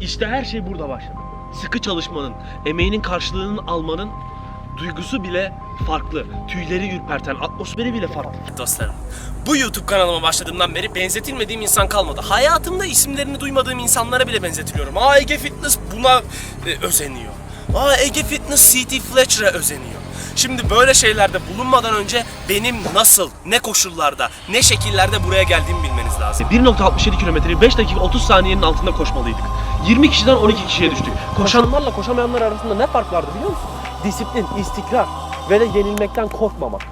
İşte her şey burada başladı. Sıkı çalışmanın, emeğinin karşılığını almanın duygusu bile farklı. Tüyleri ürperten, atmosferi bile farklı. Dostlarım, bu YouTube kanalıma başladığımdan beri benzetilmediğim insan kalmadı. Hayatımda isimlerini duymadığım insanlara bile benzetiliyorum. Aa Ege Fitness buna e, özeniyor. Aa Ege Fitness CT Fletcher'a özeniyor. Şimdi böyle şeylerde bulunmadan önce benim nasıl, ne koşullarda, ne şekillerde buraya geldiğimi bilmeniz lazım. 1.67 kilometreyi 5 dakika 30 saniyenin altında koşmalıydık. 20 kişiden 12 kişiye düştük. Koşanlarla koşamayanlar arasında ne fark vardı biliyor musun? Disiplin, istikrar ve de yenilmekten korkmamak.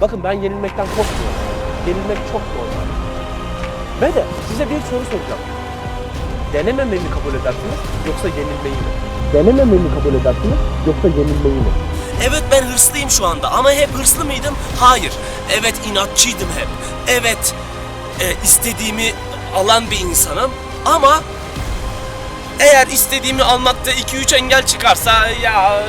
Bakın ben yenilmekten korkmuyorum. Yenilmek çok normal. Ve de size bir soru soracağım. Denememeyi mi kabul edersiniz yoksa yenilmeyi mi? Denememeyi mi kabul edersiniz yoksa yenilmeyi mi? Evet ben hırslıyım şu anda ama hep hırslı mıydım? Hayır. Evet inatçıydım hep. Evet e, istediğimi alan bir insanım ama eğer istediğimi almakta 2-3 engel çıkarsa ya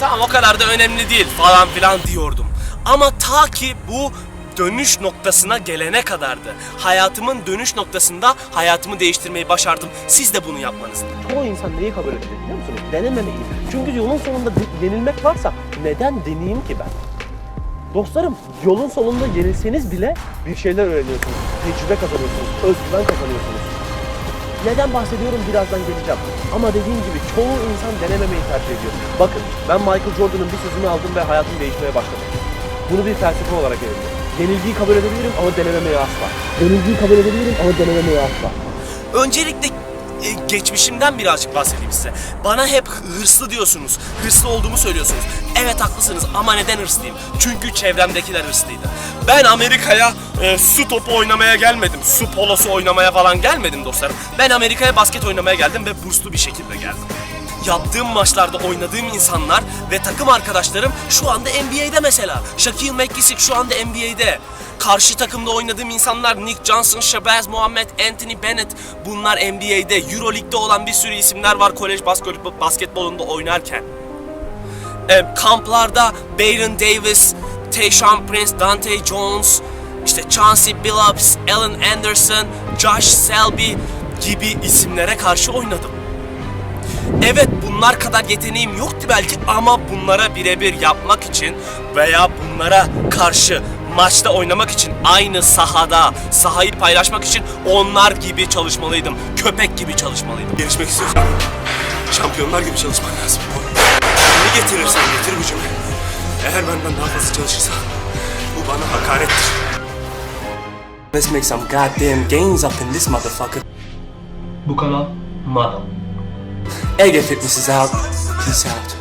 tamam o kadar da önemli değil falan filan diyordum. Ama ta ki bu dönüş noktasına gelene kadardı. Hayatımın dönüş noktasında hayatımı değiştirmeyi başardım. Siz de bunu yapmanız. Çoğu insan neyi kabul edecek biliyor musunuz? Denememeyi. Çünkü yolun sonunda yenilmek varsa neden deneyeyim ki ben? Dostlarım yolun sonunda yenilseniz bile bir şeyler öğreniyorsunuz. Tecrübe kazanıyorsunuz. Özgüven kazanıyorsunuz. Neden bahsediyorum birazdan geleceğim. Ama dediğim gibi çoğu insan denememeyi tercih ediyor. Bakın ben Michael Jordan'ın bir sözünü aldım ve hayatım değişmeye başladı. Bunu bir felsefe olarak edindim. Yenilgiyi kabul edebilirim ama denememeyi asla. Yenilgiyi kabul edebilirim ama denememeyi asla. Öncelikle e, geçmişimden birazcık bahsedeyim size. Bana hep hırslı diyorsunuz. Hırslı olduğumu söylüyorsunuz. Evet haklısınız ama neden hırslıyım? Çünkü çevremdekiler hırslıydı. Ben Amerika'ya e, su topu oynamaya gelmedim. Su polosu oynamaya falan gelmedim dostlarım. Ben Amerika'ya basket oynamaya geldim ve burslu bir şekilde geldim. Yaptığım maçlarda oynadığım insanlar ve takım arkadaşlarım şu anda NBA'de mesela. Shaquille McGissick şu anda NBA'de. Karşı takımda oynadığım insanlar Nick Johnson, Shabazz Muhammad, Anthony Bennett bunlar NBA'de. Euroleague'de olan bir sürü isimler var kolej basketbol, basketbolunda oynarken. E, kamplarda Baron Davis, Tayshaun Prince, Dante Jones, işte Chauncey Billups, Allen Anderson, Josh Selby gibi isimlere karşı oynadım. Evet bunlar kadar yeteneğim yoktu belki ama bunlara birebir yapmak için veya bunlara karşı maçta oynamak için aynı sahada sahayı paylaşmak için onlar gibi çalışmalıydım. Köpek gibi çalışmalıydım. Gelişmek istiyorsan şampiyonlar gibi çalışman lazım. Ne getirirsen getir gücümü. Eğer benden daha fazla çalışırsan bu bana hakarettir. Let's make some goddamn gains up in this motherfucker. Bu kanal Madal. Ege Fitness is out. Peace out.